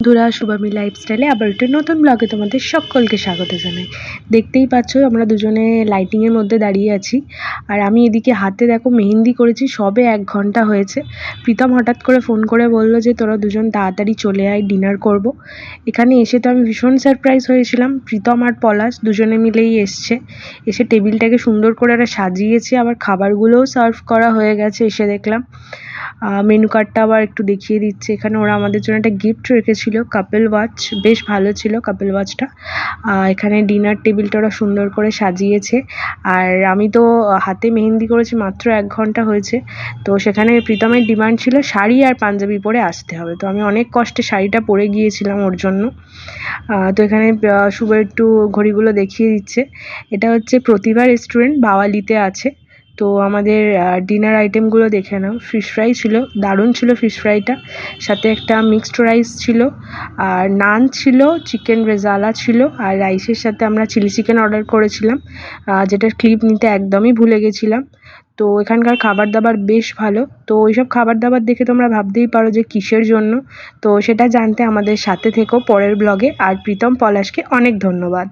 বন্ধুরা শুভামি লাইফস্টাইলে আবার একটা নতুন ব্লগে তোমাদের সকলকে স্বাগত জানাই। দেখতেই পাচ্ছ, আমরা দুজনে লাইটিংয়ের মধ্যে দাঁড়িয়ে আছি। আর আমি এদিকে হাতে দেখো মেহেন্দি করেছি, সবে এক ঘণ্টা হয়েছে। প্রীতম হঠাৎ করে ফোন করে বলল যে, তোরা দুজন তাড়াতাড়ি চলে আয় ডিনার করব। এখানে এসে তো আমি ভীষণ সারপ্রাইজ হয়েছিলাম। প্রীতম আর পলাশ দুজনে মিলেই এসছে। এসে টেবিলটাকে সুন্দর করে ওরা সাজিয়েছে, আবার খাবারগুলোও সার্ভ করা হয়ে গেছে, এসে দেখলাম। মেনু কার্ডটা আবার একটু দেখিয়ে দিচ্ছে। এখানে ওরা আমাদের জন্য একটা গিফট রেখেছিল। কাপেল ওয়াচ বেশ ভালো ছিল কাপেল ওয়াচটা এখানে ডিনার টেবিলটা ওরা সুন্দর করে সাজিয়েছে। আর আমি তো হাতে মেহেন্দি করেছি, মাত্র এক ঘণ্টা হয়েছে। তো সেখানে প্রীতমের ডিমান্ড ছিল শাড়ি আর পাঞ্জাবি পরে আসতে হবে। তো আমি অনেক কষ্টে শাড়িটা পরে গিয়েছিলাম ওর জন্য। তো এখানে শুভ একটু ঘড়িগুলো দেখিয়ে দিচ্ছে। এটা হচ্ছে প্রতিভা রেস্টুরেন্ট বাওয়ালিতে আছে। তো আমাদের ডিনার আইটেমগুলো দেখে নাও। ফিশ ফ্রাই ছিল, দারুণ ছিল ফিশ ফ্রাইটা সাথে একটা মিক্সড রাইস ছিল, আর নান ছিল চিকেন রেজালা ছিল, আর রাইসের সাথে আমরা চিলি চিকেন অর্ডার করেছিলাম যেটার ক্লিপ নিতে একদমই ভুলে গেছিলাম। তো এখানকার খাবার দাবার বেশ ভালো। তো ওইসব খাবার দাবার দেখে তোমরা ভাবতেই পারো যে কিসের জন্য। তো সেটা জানতে আমাদের সাথে থেকো পরের ব্লগে আর প্রীতম পলাশকে অনেক ধন্যবাদ।